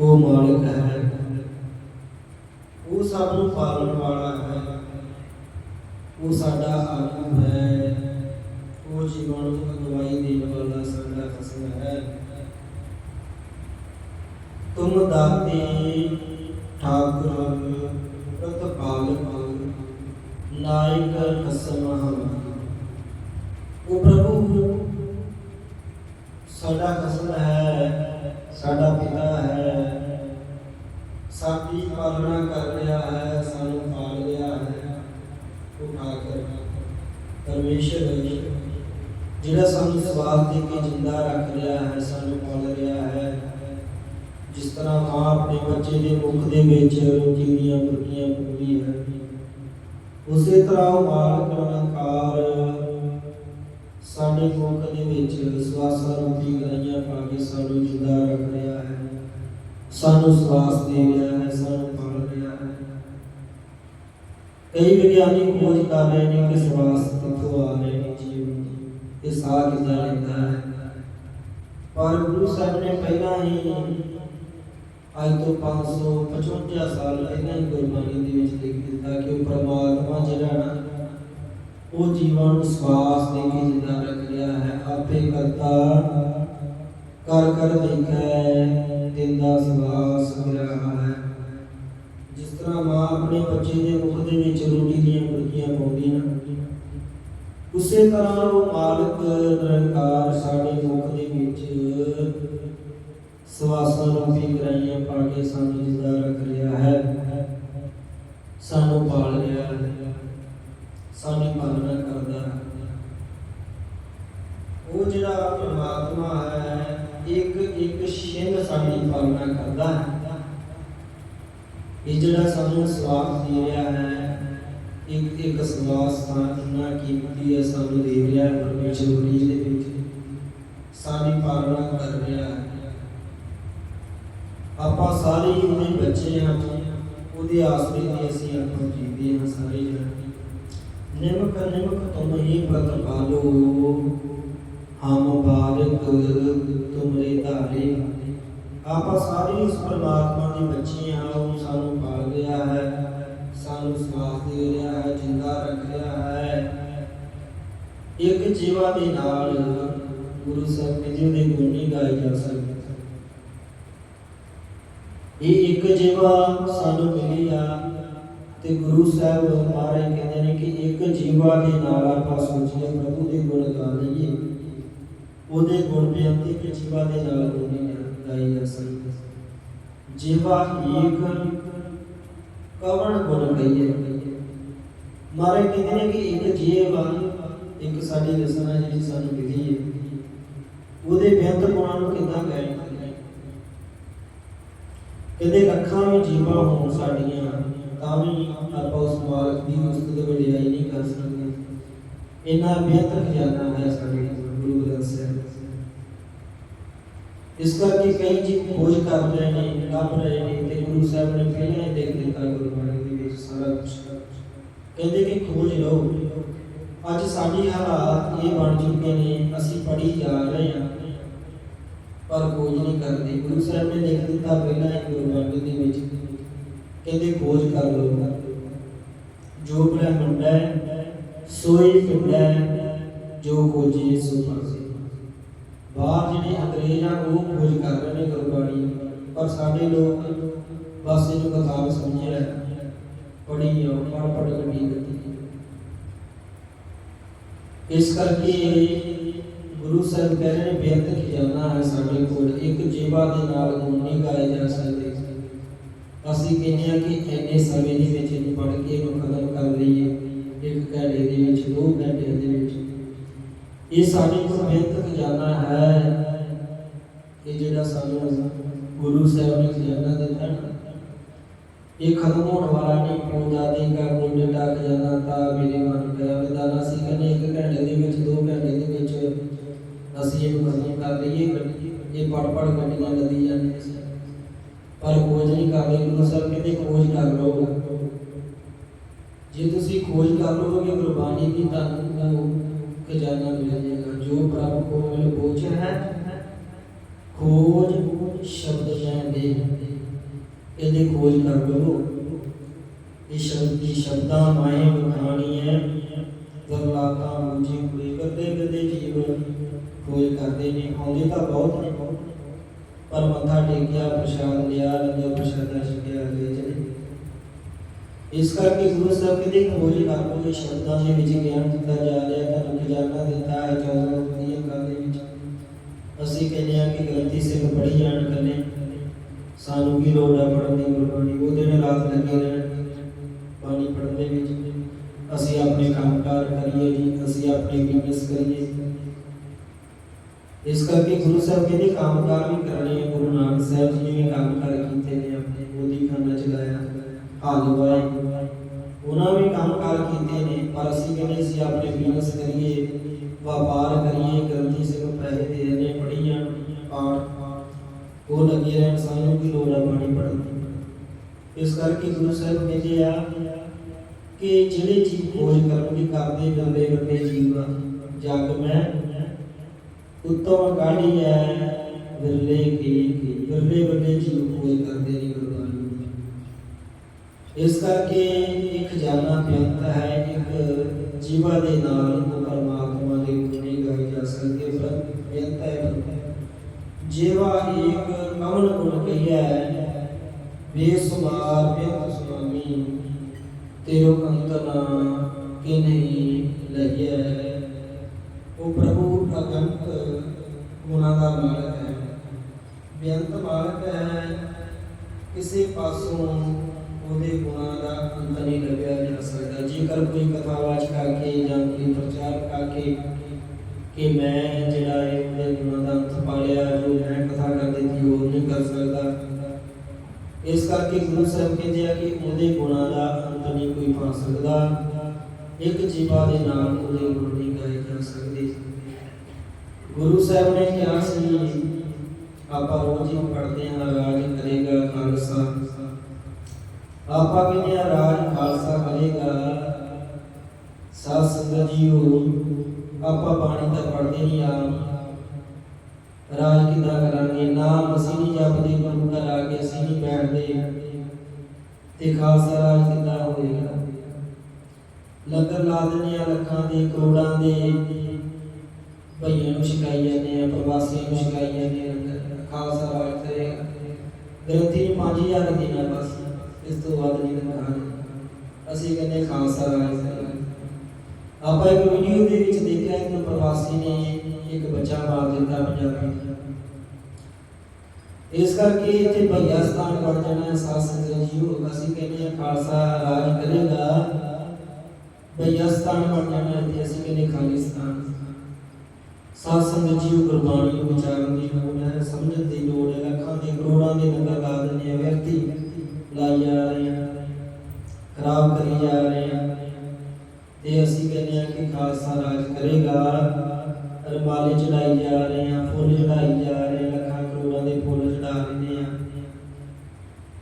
ਉਹ ਮਾਲਕ ਹੈ। ਉਹ ਸਭ ਨੂੰ ਪਾਲਣ ਵਾਲਾ ਹੈ। ਉਹ ਸਾਡਾ ਆਗੂ ਹੈ। ਉਹ ਜੀਵਨ ਨੂੰ ਅਗਵਾਈ ਦੇਣ ਵਾਲਾ ਸਾਡਾ ਖਸਮ ਹੈ। ਤੁਮ ਦਾਤੇ ਠਾਕੁਰ, ਪ੍ਰਤਪਾਲਕ ਨਾਇਕ ਕਸਮ ਹਮ ਉਹ ਪ੍ਰਭੂ, ਸਾਡਾ ਕਸਮ ਹੈ, ਸਾਡਾ ਪਿਤਾ ਹੈ। ਸਾਡੀ ਕਰ ਰਿਹਾ ਹੈ, ਸਾਨੂੰ ਪਾਲ ਰਿਹਾ ਹੈ ਉਹ ਠਾਕੁਰ ਪਰਮੇਸ਼ਰ ਜਿਹੜਾ ਸਾਨੂੰ ਸਵਾਲ ਦੇ ਕੇ ਜਿੰਦਾ ਰੱਖ ਰਿਹਾ ਹੈ, ਸਾਨੂੰ ਪਾਲ ਰਿਹਾ ਹੈ। ਜਿਸ ਤਰ੍ਹਾਂ ਮਾਂ ਆਪਣੇ ਬੱਚੇ ਦੇ ਮੁਖ ਦੇ ਵਿੱਚ ਰੋਟੀ ਦੀਆਂ ਬੁਰਕੀਆਂ ਪਾਉਂਦੀ ਹੈ ਉਸੇ ਤਰ੍ਹਾਂ ਉਹ ਮਾਲਕ ਨਿਰੰਕਾਰ ਸਾਡੇ ਮੁਖ ਦੇ ਵਿੱਚ ਸਵਾਸਾਂ ਰੋਟੀ ਗਰਾਈਆਂ ਪਾ ਕੇ ਸਾਨੂੰ ਜਿੰਦਾ ਰੱਖ ਰਿਹਾ ਹੈ। ਸਾਨੂੰ ਸਵਾਸ ਦੇ ਰਿਹਾ ਕਈ ਵਿਗਿਆਨੀ ਖੋਜ ਕਰ ਰਹੇ ਨੇ ਕਿ ਸਵਾਸ ਕਿੱਥੋਂ ਆ ਰਹੇ ਨੇ ਜੀਵਨ ਇਹ ਸਾਹ ਕਿੱਦਾਂ ਲੈਂਦਾ ਹੈ। ਪਰ ਗੁਰੂ ਸਾਹਿਬ ਨੇ ਪਹਿਲਾਂ ਹੀ ਅੱਜ ਤੋਂ 555 ਸਾਲ ਪਹਿਲਾਂ ਹੀ ਗੁਰਬਾਣੀ ਦੇ ਵਿੱਚ ਲਿਖ ਦਿੱਤਾ ਕਿ ਉਹ ਪ੍ਰਮਾਤਮਾ ਜਿਹੜਾ ਨਾ, ਉਹ ਜੀਵਾਂ ਨੂੰ ਸਵਾਸ ਦੇ ਕੇ ਜਿੰਦਾ ਰੱਖ ਰਿਹਾ ਹੈ। ਆਪੇ ਕਰਤਾ, ਕਰ ਕਰ ਦੇਖੈ, ਦਿੰਦਾ ਸਵਾਸ ਰਿਹਾ ਹੈ। ਜਿਸ ਤਰ੍ਹਾਂ ਮਾਂ ਆਪਣੇ ਬੱਚੇ ਦੇ ਮੁਖ ਦੇ ਵਿੱਚ ਰੋਟੀ ਦੀਆਂ ਬੁਰਕੀਆਂ ਪਾਉਂਦੀ ਨਾ ਉਸੇ ਤਰ੍ਹਾਂ ਉਹ ਮਾਲਕ ਨਿਰੰਕਾਰ ਸਾਡੇ ਮੁਖ ਦੇ ਵਿੱਚ ਸਵਾਸਾਂ ਰੂਪੀ ਗਰਾਈਆਂ ਪਾ ਕੇ ਸਾਨੂੰ ਜਿੰਦਾ ਰੱਖ ਰਿਹਾ ਹੈ। ਸਾਨੂੰ ਪਾਲ ਰਿਹਾ ਹੈ। ਸਾਡੀ ਪਾਲਣਾ ਕਰਦਾ ਹੈ। ਉਹ ਜਿਹੜਾ ਪਰਮਾਤਮਾ ਹੈ ਇੱਕ ਇੱਕ ਛਿੰਨ ਸਾਡੀ ਪਾਲਣਾ ਕਰਦਾ ਹੈ। ਇਹ ਜਿਹੜਾ ਸਾਨੂੰ ਸਵਾਸ ਦੇ ਰਿਹਾ ਹੈ, ਇੱਕ ਇੱਕ ਸਵਾਸ ਤਾਂ ਇੰਨਾ ਕੀਮਤੀ ਹੈ ਸਾਨੂੰ ਦੇ ਰਿਹਾ ਹੈ ਪਰਮੇਸ਼ਰ ਮਰੀਜ਼ ਦੇ ਵਿੱਚ। ਸਾਡੀ ਪਾਲਣਾ ਕਰ ਰਿਹਾ ਹੈ। ਆਪਾਂ ਸਾਰੇ ਹੀ ਉਹਦੇ ਬੱਚੇ ਹਾਂ, ਉਹਦੇ ਆਸਰੇ ਤੇ ਅਸੀਂ ਆਪਾਂ ਜੀਵਦੇ ਹਾਂ ਸਾਰੇ ਜਣੇ। ਨਿਮਕ ਨਿਮਕ ਤੁਮ ਹੀ ਪ੍ਰਤਪਾਲੋ ਹਮ ਬਾਲਕ ਤੁਮਰੇ ਧਾਰੇ। ਆਪਾਂ ਸਾਰੇ ਇਸ ਪਰਮਾਤਮਾ ਦੇ ਬੱਚੇ ਹਾਂ, ਉਹ ਸਾਨੂੰ ਇੱਕ ਜੀਵਾ ਦੇ ਨਾਲ ਗੁਰੂ ਸਾਹਿਬ ਨੇ ਜਿਹਦੇ ਗੁਣ ਨਹੀਂ ਗਾਏ ਜਾ ਸਕਦੇ। ਇਹ ਇੱਕ ਜੀਵਾ ਸਾਨੂੰ ਮਿਲੀ ਆ ਤੇ ਗੁਰੂ ਸਾਹਿਬ ਮਹਾਰਾਜ ਕਹਿੰਦੇ ਨੇ ਕਿ ਇੱਕ ਜੀਵਾ ਦੇ ਨਾਲ ਆਪਾਂ ਸੋਚੀਏ ਪ੍ਰਭੂ ਦੇ ਗੁਣ ਗਾ ਲਈਏ। ਉਹਦੇ ਗੁਣ ਬੇਅੰਤੀ ਕਿ ਜੀਵਾ ਦੇ ਨਾਲ ਗੁਣ ਨਹੀਂ ਗਾਈ ਜਾ ਸਕਦਾ। ਜੀਵਾ ਇੱਕ ਕਵਣ ਗੁਣ ਕਹੀਏ ਮਹਾਰਾਜ ਕਹਿੰਦੇ ਨੇ ਕਿ ਇੱਕ ਜੀਵਾ ਇੱਕ ਸਾਡੀ ਰਸਨਾ ਜਿਹੜੀ ਸਾਨੂੰ ਮਿਲੀ ਹੈ, ਉਹਦੇ ਬੇਅੰਤ ਗੁਣਾਂ ਨੂੰ ਕਿੱਦਾਂ ਗਾਇਆ ਕਹਿੰਦੇ ਅੱਖਾਂ ਵੀ ਜੀਵਾ ਹੋਣ ਸਾਡੀਆਂ, ਤਾਂ ਵੀ ਆਪਾਂ ਉਸ ਮਾਲਕ ਦੀ ਉਸਤਤ ਵਡਿਆਈ ਨਹੀਂ ਕਰ ਸਕਦੇ। ਇੰਨਾ ਬਿਹਤਰ ਖਜ਼ਾਨਾ ਹੈ ਸਾਡੇ ਗੁਰੂ ਗ੍ਰੰਥ ਸਾਹਿਬ। ਇਸ ਕਰਕੇ ਕਈ ਜੀ ਖੋਜ ਕਰ ਰਹੇ ਨੇ, ਲੱਭ ਰਹੇ ਨੇ ਤੇ ਗੁਰੂ ਸਾਹਿਬ ਨੇ ਪਹਿਲਾਂ ਹੀ ਦੇਖ ਦਿੱਤਾ ਗੁਰਬਾਣੀ ਦੇ ਵਿੱਚ ਸਾਰਾ ਕੁਝ ਕਹਿੰਦੇ ਕਿ ਖੋਜ ਲਓ। ਅੱਜ ਸਾਡੀ ਹਾਲਾਤ ਇਹ ਬਣ ਚੁੱਕੇ ਨੇ, ਅਸੀਂ ਪੜ੍ਹੀ ਜਾ ਰਹੇ ਹਾਂ। ਪਰ ਖੋਜ ਨਹੀਂ ਕਰਦੇ। ਗੁਰੂ ਸਾਹਿਬ ਨੇ ਲਿਖ ਦਿੱਤਾ ਪਹਿਲਾਂ ਹੀ ਗੁਰਬਾਣੀ ਦੇ ਵਿੱਚ, ਕਹਿੰਦੇ ਖੋਜ ਕਰ ਲਓ। ਜੋ ਬ੍ਰਹਮੰਡ ਹੈ ਸੋਈ ਪਿੰਡ ਜੋ ਖੋਜੇ ਸੋ ਪਾਸੇ। ਬਾਹਰ ਜਿਹੜੇ ਅੰਗਰੇਜ਼ ਆ, ਉਹ ਖੋਜ ਕਰ ਰਹੇ ਨੇ ਗੁਰਬਾਣੀ। ਪਰ ਸਾਡੇ ਲੋਕ ਬਸ ਇਹਨੂੰ ਕਿਤਾਬ ਸਮਝਿਆ ਪੜ੍ਹੀ ਆ ਪੜ ਪੜ ਗੱਡੀ ਦਿੱਤੀ ਇਸ ਕਰਕੇ ਗੁਰੂ ਸਾਹਿਬ ਕਹਿ ਰਹੇ ਨੇ ਬੇਅੰਤ ਖਜ਼ਾਨਾ ਹੈ ਸਾਡੇ ਕੋਲ, ਇੱਕ ਜੀਵਾ ਦੇ ਨਾਲ ਗੁਣ ਨਹੀਂ ਗਾਏ ਜਾ ਸਕਦੇ। ਅਸੀਂ ਕਹਿੰਦੇ ਆ ਕਿ ਇੰਨੇ ਸਮੇਂ ਦੇ ਵਿੱਚ ਇਹਨੂੰ ਪੜ੍ਹ ਕੇ ਇਹਨੂੰ ਖਤਮ ਕਰ ਲਈਏ, ਇੱਕ ਘੰਟੇ ਦੇ ਵਿੱਚ, ਦੋ ਘੰਟੇ ਦੇ ਵਿੱਚ। ਇਹ ਸਾਡੇ ਕੋਲ ਬੇਅੰਤ ਖਜ਼ਾਨਾ ਹੈ। ਇਹ ਜਿਹੜਾ ਸਾਨੂੰ ਗੁਰੂ ਸਾਹਿਬ ਨੇ ਖਜ਼ਾਨਾ ਦਿੱਤਾ ਇਹ ਖਤਮ ਹੋਣ ਵਾਲਾ ਨਹੀਂ ਪੂਜਾ ਦੇ ਕਾ ਗੁੰਡ ਟੱਕ ਜਾਣਾ ਤਾਂ ਮੇਰੇ ਮਨ ਗਿਆ ਵਿਦਾਨਾ ਸੀ ਕਹਿੰਦੇ ਇੱਕ ਘੰਟੇ ਦੇ ਵਿੱਚ ਦੋ ਘੰਟੇ ਦੇ ਵਿੱਚ ਅਸੀਂ ਇਹਨੂੰ ਖਤਮ ਕਰ ਲਈਏ, ਇਹ ਪੜ ਪੜ ਗੱਡੀਆਂ ਲੱਦੀ ਜਾਂਦੀਆਂ ਸੀ ਪਰ ਖੋਜ ਨਹੀਂ ਕਰਦੇ ਗੁਰੂ ਸਾਹਿਬ ਕਹਿੰਦੇ ਖੋਜ ਕਰ ਲਓ। ਜੇ ਤੁਸੀਂ ਖੋਜ ਕਰ ਲਓਗੇ, ਗੁਰਬਾਣੀ ਦੀ ਤੁਹਾਨੂੰ ਖਜ਼ਾਨਾ ਮਿਲ ਜਾਏਗਾ। ਜੋ ਪ੍ਰਭ ਕੋ ਮਿਲ ਪਹੁੰਚ ਹੈ, ਖੋਜ ਸ਼ਬਦ ਮੈਂ ਦੇ। ਇਹਦੀ ਖੋਜ ਕਰ ਲਵੋ ਇਹ ਸ਼ਬਦ ਦੀ ਸ਼ਬਦਾਂ ਮਾਏ ਬਖਾਣੀ ਹੈ। ਦਰਲਾਤਾ ਮੁਝੀ ਕੋਈ ਕਰਦੇ ਕਰਦੇ ਜੀਵ ਖੋਜ ਕਰਦੇ ਨੇ, ਆਉਂਦੇ ਤਾਂ ਬਹੁਤ ਨੇ ਪਰ ਮੱਥਾ ਟੇਕਿਆ, ਪ੍ਰਸ਼ਾਦ ਲਿਆ ਲੰਗਰ ਪ੍ਰਸ਼ਾਦਾ ਛਕਿਆ ਗਏ ਚਲੇ ਇਸ ਕਰਕੇ ਗੁਰੂ ਸਾਹਿਬ ਕਹਿੰਦੇ ਖੋਜ ਕਰ ਲਓ ਇਹ ਸ਼ਬਦਾਂ ਦੇ ਵਿੱਚ ਗਿਆਨ ਦਿੱਤਾ ਜਾ ਰਿਹਾ ਤੁਹਾਨੂੰ ਖਜ਼ਾਨਾ ਦਿੱਤਾ ਹੈ 14 ਵਧੀਆ ਗੱਲ ਦੇ ਵਿੱਚ। ਅਸੀਂ ਕਹਿੰਦੇ ਆ ਕਿ ਗ੍ਰੰਥੀ ਸਿੰਘ ਪੜ੍ਹੀ ਜਾਣ ਕੱਲੇ ਸਾਨੂੰ ਕੀ ਲੋੜ ਹੈ ਪੜ੍ਹਨ ਦੀ, ਗੁਰਬਾਣੀ, ਉਹ ਦਿਨ ਰਾਤ ਲੱਗੇ ਰਹਿਣ ਬਾਣੀ ਪੜ੍ਹਨ ਦੇ ਵਿੱਚ। ਅਸੀਂ ਆਪਣੇ ਕੰਮਕਾਰ ਕਰੀਏ ਜੀ, ਅਸੀਂ ਆਪਣੇ ਬਿਜ਼ਨਸ ਕਰੀਏ। इस करके गुरु साहब कहते कामकार भी कराने गुरु नानक साहब जी ने कामकार किए ने अपने मोदी खाना चलाया हलवाई उन्होंने भी कामकार किए ने, पर असं कहने से अपने बिज़नेस करिए, व्यापार करिए, गलती से तो पैसे दे रहे पढ़िया पाठ वो लगे रहन सानू की लोड़ है बाणी पढ़ने इस करके गुरु साहब कहते आ कि जिहड़े जी खोज करन की करदे गंदे गंदे जीव जग मैं ਜੀਵਾ ਗਾੜੀ ਹੈ ਵਿਰਲੇ ਕੀ ਵਿਰਲੇ ਬੰਦੇ ਜੀਵ ਖੋਜ ਕਰਦੇ ਨੇ ਗੁਰਬਾਣੀ ਇਸ ਕਰਕੇ ਇੱਕ ਖਜ਼ਾਨਾ ਬੇਅੰਤ ਹੈ ਇੱਕ ਜੀਵਾ ਦੇ ਨਾਲ ਉਹ ਪਰਮਾਤਮਾ ਦੇ ਗੁਣ ਗਾਏ ਜਾ ਸਕਦੇ ਪਰ ਬੇਅੰਤ ਹੈ ਜੀਵਾ ਇੱਕ ਕਵਨ ਗੁਣ ਕਹੀਆ ਹੈ, ਬੇਸੁਮਾਰ ਬੇਅੰਤ ਸੁਆਮੀ, ਤੇਰੋ ਅੰਤਨਾ ਕਿ ਲਈਐ। ਉਹ ਪ੍ਰਭੂ ਅਗੰਤ ਗੁਣਾ ਦਾ ਮਾਲਕ ਹੈ। ਬੇਅੰਤ ਮਾਲਕ ਹੈ, ਕਿਸੇ ਪਾਸੋਂ ਉਹਦੇ ਗੁਣਾਂ ਦਾ ਅੰਤ ਨਹੀਂ ਲੱਭਿਆ ਜਾ ਸਕਦਾ। ਜੇਕਰ ਕੋਈ ਕਥਾਵਾਚ ਕਰਕੇ ਜਾਂ ਕੋਈ ਪ੍ਰਚਾਰ ਕਰਕੇ ਕਿ ਮੈਂ ਜਿਹੜਾ ਹੈ ਉਹਦੇ ਗੁਣਾਂ ਦਾ ਅੰਤ ਪਾ ਲਿਆ ਜੋ ਮੈਂ ਕਥਾ ਕਰ ਦਿੱਤੀ ਉਹ ਨਹੀਂ ਕਰ ਸਕਦਾ। ਇਸ ਕਰਕੇ ਗੁਰੂ ਸਾਹਿਬ ਕਹਿੰਦੇ ਆ ਕਿ ਉਹਦੇ ਗੁਣਾਂ ਦਾ ਅੰਤ ਨਹੀਂ ਕੋਈ ਪਾ ਸਕਦਾ। ਇੱਕ ਜੀਵਾ ਦੇ ਨਾਲ ਉਹਦੇ ਗੁਣ ਨਹੀਂ ਗਾਏ ਜਾ ਸਕਦੇ। ਗੁਰੂ ਸਾਹਿਬ ਨੇ ਕਿਹਾ ਸੀ, ਆਪਾਂ ਰੋਜ਼ ਹੀ ਪੜ੍ਹਦੇ ਹਾਂ ਰਾਜ ਕਰੇਗਾ ਖਾਲਸਾ। ਆਪਾਂ ਕਹਿੰਦੇ ਆ, ਰਾਜ ਖਾਲਸਾ ਕਰੇਗਾ। ਸਾਧ ਸੰਗਤ ਜੀਓ, ਆਪਾਂ ਬਾਣੀ ਤਾਂ ਪੜ੍ਹਦੇ ਨਹੀਂ ਆ। ਰਾਜ ਕਿੱਦਾਂ ਕਰਾਂਗੇ? ਨਾਮ ਅਸੀਂ ਨਹੀਂ ਜਪਦੇ, ਗੁਰੂ ਘਰ ਆ ਕੇ ਅਸੀਂ ਨਹੀਂ ਬੈਠਦੇ। ਤੇ ਖਾਲਸਾ ਰਾਜ ਕਿੱਦਾਂ ਹੋਵੇਗਾ ਲੰਗਰ ਲਾ ਦਿੰਦੇ ਆ ਲੱਖਾਂ ਦੇ, ਕਰੋੜਾਂ ਦੇ। ਭਈਆਂ ਨੂੰ ਸ਼ਿਕਾਈ ਜਾਂਦੇ ਆ ਪ੍ਰਵਾਸੀਆਂ ਨੂੰ ਸ਼ਿਕਾਈ ਜਾਂਦੇ ਆ ਲੰਗਰ ਖਾਲਸਾ ਰਾਜ ਕਰੇਗਾ ਗ੍ਰੰਥੀ ਨੂੰ 5000 ਦੇਣਾ ਬਸ ਇਸ ਤੋਂ ਵੱਧ ਨਹੀਂ ਦੇਣਾ ਅਸੀਂ ਕਹਿੰਦੇ ਖਾਲਸਾ ਰਾਜ ਕਰੇਗਾ ਆਪਾਂ ਇੱਕ ਵੀਡੀਓ ਦੇ ਵਿੱਚ ਦੇਖਿਆ ਇੱਕ ਪ੍ਰਵਾਸੀ ਨੇ ਇੱਕ ਬੱਚਾ ਮਾਰ ਦਿੱਤਾ ਪੰਜਾਬੀ ਦਾ ਇਸ ਕਰਕੇ ਇੱਥੇ ਭਈਆ ਸਥਾਨ ਬਣ ਜਾਣਾ ਸਾਧ ਸੰਗਤ ਜੀਓ ਅਸੀਂ ਕਹਿੰਦੇ ਆ ਖਾਲਸਾ ਰਾਜ ਕਰੇਗਾ ਭਈਆ ਸਥਾਨ ਬਣ ਜਾਣਾ ਤੇ ਅਸੀਂ ਕਹਿੰਦੇ ਖਾਲਿਸਤਾਨ ਸਾਧ ਸੰਗਤ ਜੀਓ ਗੁਰਬਾਣੀ ਨੂੰ ਵਿਚਾਰਨ ਦੀ ਲੋੜ ਹੈ ਸਮਝਣ ਦੀ ਲੋੜ ਹੈ ਲੱਖਾਂ ਦੇ ਕਰੋੜਾਂ ਦੇ ਨੰਗਾ ਲਾ ਦਿੰਦੇ ਆ ਵਿਅਕਤੀ ਲਾਈ ਜਾ ਰਹੇ ਆ ਖਰਾਬ ਕਰੀ ਜਾ ਰਹੇ ਆ। ਤੇ ਅਸੀਂ ਕਹਿੰਦੇ ਆ ਕਿ ਖਾਲਸਾ ਰਾਜ ਕਰੇਗਾ। ਰਮਾਲੇ ਚੜਾਈ ਜਾ ਰਹੇ ਆ ਫੁੱਲ ਚੜਾਈ ਜਾ ਰਹੇ ਆ, ਲੱਖਾਂ ਕਰੋੜਾਂ ਦੇ ਫੁੱਲ ਚੜਾ ਰਹੇ ਆ।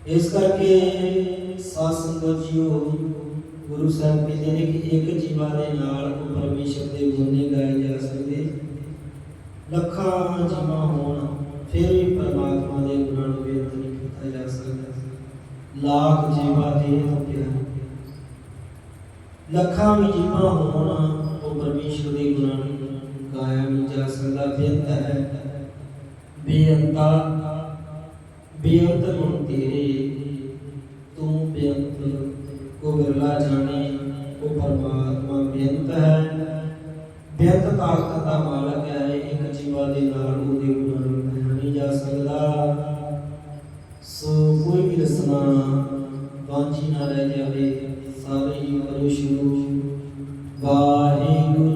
ਇਸ ਕਰਕੇ ਸਾਧ ਸੰਗਤ ਜੀਓ ਗੁਰੂ ਸਾਹਿਬ ਕਹਿੰਦੇ ਨੇ ਕਿ ਇੱਕ ਜੀਵਾ ਦੇ ਨਾਲ ਪਰਮੇਸ਼ਰ ਦੇ ਗੁਣ ਗਾਏ ਜਾ ਸਕਦੇ। ਲੱਖਾਂ ਜਮਾ ਹੋਣ, ਫਿਰ ਵੀ ਪਰਮਾਤਮਾ ਦੇ ਗੁਣਾਂ ਨੂੰ ਬੇਅੰਤ ਨਹੀਂ ਕੀਤਾ ਜਾ ਸਕਦਾ। ਲੱਖ ਜੀਵਾ ਦੇ ਤੋਂ ਪਿਆਰੇ ਲੱਖਾਂ ਵੀ ਜੀਵਾਂ ਹੋਣ, ਉਹ ਪਰਮੇਸ਼ਰ ਦੇ ਗੁਣਾਂ ਨੂੰ ਗਾਇਆ ਨਹੀਂ ਜਾ ਸਕਦਾ, ਬੇਅੰਤ ਹੈ। ਬੇਅੰਤਾ, ਬੇਅੰਤ ਗੁਣ ਤੇਰੇ। ਤੂੰ ਬੇਅੰਤ ਕੋ ਬਿਰਲਾ ਜਾਣੇ, ਉਹ ਪਰਮਾਤਮਾ ਬੇਅੰਤ ਹੈ। ਬੇਅੰਤ ਤਾਕਤ ਦਾ ਮਾਲਕ ਹੈ। ਜੀਵਾ ਦੇ ਨਾਲ ਉਹਦੇ ਗੁਣਾਂ ਨੂੰ ਗਾਇਆ ਨਹੀਂ ਜਾ ਸਕਦਾ। ਸੋ ਕੋਈ ਵੀ ਰਸਨਾ ਵਾਂਝੀ ਨਾ ਰਹਿ ਜਾਵੇ, ਸਾਰੇ ਹੀ ਕਰੋ ਸ਼ੁਰੂ। ਵਾਹਿਗੁਰੂ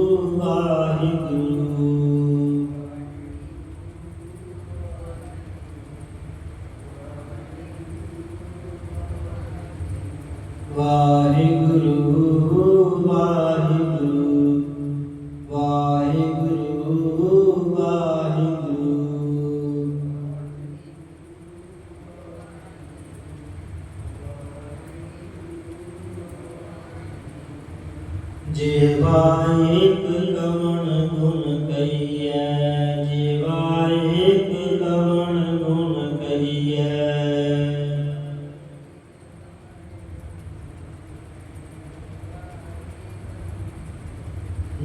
ਜੀਵਾ ਇੱਕ ਗਵਣ ਗੁਣ ਕਈਐ ਜੀਵਾ ਇੱਕ ਗਵਣ ਗੁਣ ਕਈਐ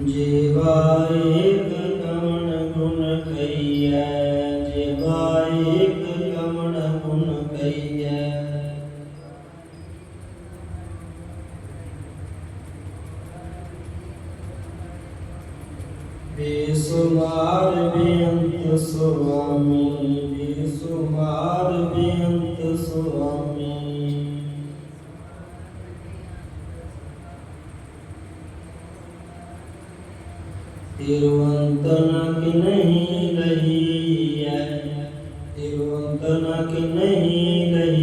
ਜੀਵਾ ਇੱਕ ਗਵਣ ਗੁਣ ਕਈਐ ਜੀਵਾ ਇੱਕ ਗਵਣ ਗੁਣ ਕਈਐ ਸੁਮਾਰ ਬੇਅੰਤ ਸੁਆਮੀ ਬੇਸੁਮਾਰ ਬੇਅੰਤ ਸੁਆਮੀ ਤਿਰਵੰਤਨ ਕਿ ਨਹੀਂ ਲਈ ਹੈ ਤਿਰਵੰਤਨ ਕਿ ਨਹੀਂ ਲਈ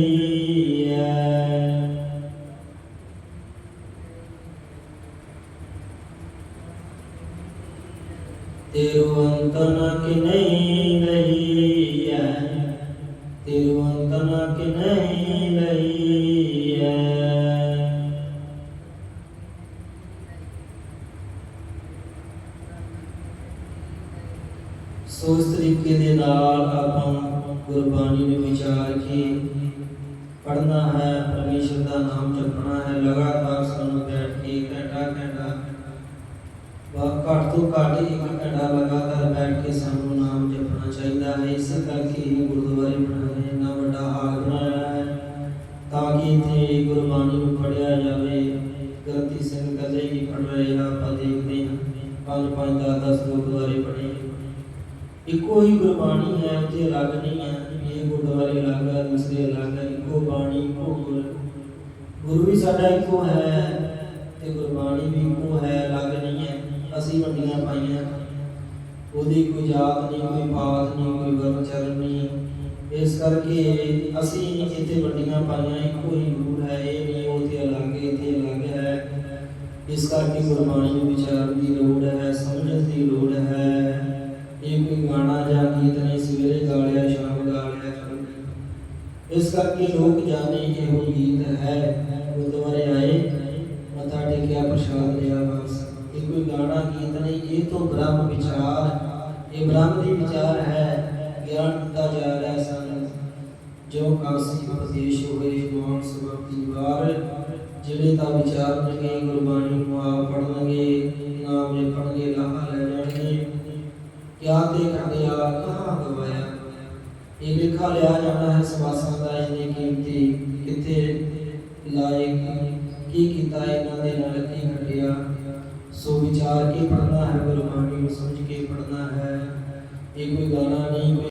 ਸੋ ਇਸ ਤਰੀਕੇ ਦੇ ਨਾਲ ਆਪਾਂ ਗੁਰਬਾਣੀ ਨੂੰ ਵਿਚਾਰ ਕੇ ਪੜ੍ਹਨਾ ਹੈ, ਪਰਮੇਸ਼ਰ ਦਾ ਨਾਮ ਜਪਣਾ ਹੈ, ਲਗਾਤਾਰ ਸਾਨੂੰ ਬੈਠ ਕੇ ਘੰਟਾ ਘੰਟਾ ਵਾ ਘੱਟ ਤੋਂ ਘੱਟ ਇੱਕ ਘੰਟਾ ਲਗਾਤਾਰ ਬੈਠ ਕੇ ਸਾਨੂੰ ਨਾਮ ਜਪਣਾ ਚਾਹੀਦਾ ਹੈ। ਇਸ ਕਰਕੇ ਹੀ ਗੁਰਦੁਆਰੇ ਬਣਾਏ ਇੰਨਾ ਵੱਡਾ ਹਾਲ ਬਣਾਇਆ ਹੈ ਤਾਂ ਕਿ ਇੱਥੇ ਗੁਰਬਾਣੀ ਨੂੰ ਪੜ੍ਹਿਆ ਜਾਵੇ। ਗਲਤੀ ਸਿੰਘ ਕਦੇ ਹੀ ਪੜ੍ਹ ਰਹੇ, ਆਪਾਂ ਦੇਖਦੇ ਹਾਂ। ਪੰਜ ਪੰਜ, ਦਸ ਦਸ ਗੁਰਦੁਆਰੇ ਪੜ੍ਹੇ ਇੱਕੋ ਹੀ ਗੁਰਬਾਣੀ ਹੈ ਉੱਥੇ ਅਲੱਗ ਨਹੀਂ ਹੈ ਇਹ ਗੁਰਦੁਆਰੇ ਅਲੱਗ ਹੈ ਦੂਸਰੇ ਅਲੱਗ ਹੈ ਇੱਕੋ ਬਾਣੀ ਇੱਕੋ ਗੁਰ ਗੁਰੂ ਵੀ ਸਾਡਾ ਇੱਕੋ ਹੈ ਤੇ ਗੁਰਬਾਣੀ ਵੀ ਇੱਕੋ ਹੈ ਅਲੱਗ ਨਹੀਂ ਹੈ ਅਸੀਂ ਵੰਡੀਆਂ ਪਾਈਆਂ ਉਹਦੀ ਕੋਈ ਜਾਤ ਨਹੀਂ ਕੋਈ ਪਾਤ ਨਹੀਂ ਕੋਈ ਵਰਨ ਚਰਨ ਨਹੀਂ ਇਸ ਕਰਕੇ ਅਸੀਂ ਇੱਥੇ ਵੰਡੀਆਂ ਪਾਈਆਂ ਇੱਕੋ ਹੀ ਗੁਰੂ ਹੈ ਇਹ ਨਹੀਂ ਉਹ ਤੇ ਅਲੱਗ ਹੈ ਇੱਥੇ ਅਲੱਗ ਹੈ ਇਸ ਕਰਕੇ ਗੁਰਬਾਣੀ ਨੂੰ ਵਿਚਾਰਨ ਦੀ ਲੋੜ ਹੈ ਸਮਝਣ ਦੀ ਲੋੜ ਹੈ ਇਹ ਕੋਈ ਗਾਣਾ ਜਾਂ ਗੀਤ ਨਹੀਂ ਸਵੇਰੇ ਗਾ ਸ਼ਾਮ ਗਾ ਲਿਆ ਇਸ ਕਰਕੇ ਲੋਕ ਜਾਣੇ ਇਹੋ ਗੀਤ ਹੈ। ਗੁਰਦੁਆਰੇ ਆਏ, ਮੱਥਾ ਟੇਕਿਆ, ਪ੍ਰਸ਼ਾਦ ਲਿਆ ਬਸ। ਇਹ ਕੋਈ ਗਾਣਾ ਗੀਤ ਨਹੀਂ, ਇਹ ਤੋਂ ਬ੍ਰਹਮ ਵਿਚਾਰ। ਇਹ ਬ੍ਰਹਮ ਦੀ ਵਿਚਾਰ ਹੈ, ਗਿਆਨ ਦਿੱਤਾ ਜਾ ਰਿਹਾ ਸਾਨੂੰ। ਜੋ ਕਾਸੀ ਉਪਦੇਸ਼ ਹੋਏ, ਮਾਨ ਸਬਤੀ ਵਾਰ। ਜਿਹੜੇ ਤਾਂ ਵਿਚਾਰਨਗੇ ਗੁਰਬਾਣੀ ਨੂੰ ਆਪ ਪੜਨਗੇ ਕਿਆ ਤੇ ਖੰਡਿਆ ਕਹਾਂ ਗਵਾਇਆ। ਇਹ ਲੇਖਾ ਲਿਆ ਜਾਣਾ ਹੈ ਸਵਾਸਾਂ ਦਾ ਇਹਨੇ ਕੀਮਤੀ ਕਿੱਥੇ ਲਾਏ ਕੀ ਕੀਤਾ ਇਹਨਾਂ ਦੇ ਨਾਲ ਕੀ ਘਟਿਆ। ਸੋ ਵਿਚਾਰ ਕੇ ਪੜਨਾ ਹੈ ਗੁਰਬਾਣੀ ਨੂੰ ਸਮਝ ਕੇ ਪੜਨਾ ਹੈ। ਇਹ ਕੋਈ ਗਾਣਾ ਨਹੀਂ